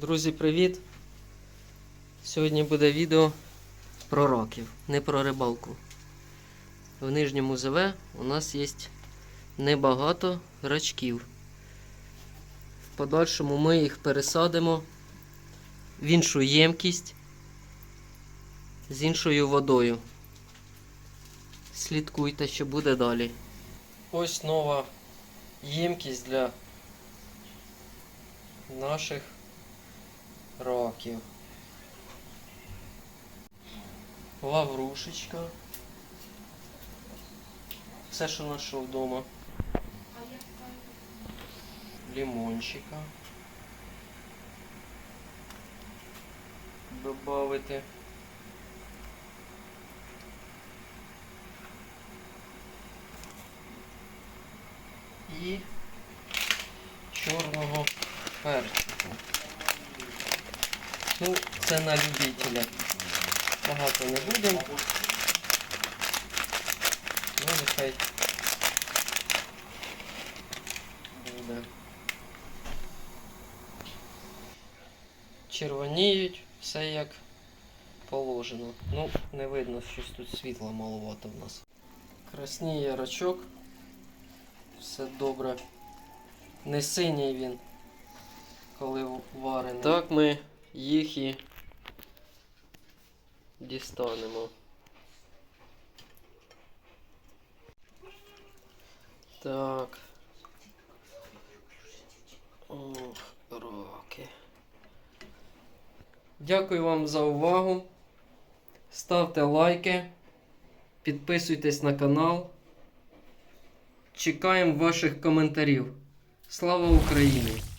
Друзі, привіт! Сьогодні буде відео про раків, не про рибалку. В нижньому ЗВ у нас є небагато рачків. В подальшому ми їх пересадимо в іншу ємкість з іншою водою. Слідкуйте, що буде далі. Ось нова ємкість для наших раків. Лаврушечка. Все, що знайшов вдома. Лимончика. Добавити. І чорного перчику. Ну, це на любителя. Багато не будемо. Ну, нехай буде. Червоніють, все як положено. Ну, не видно, щось тут світла маловато в нас. Красніє рачок. Все добре. Не синій він, коли варений. Так ми їх і дістанемо. Так. Ох, роки. Дякую вам за увагу. Ставте лайки, підписуйтесь на канал. Чекаємо ваших коментарів. Слава Україні!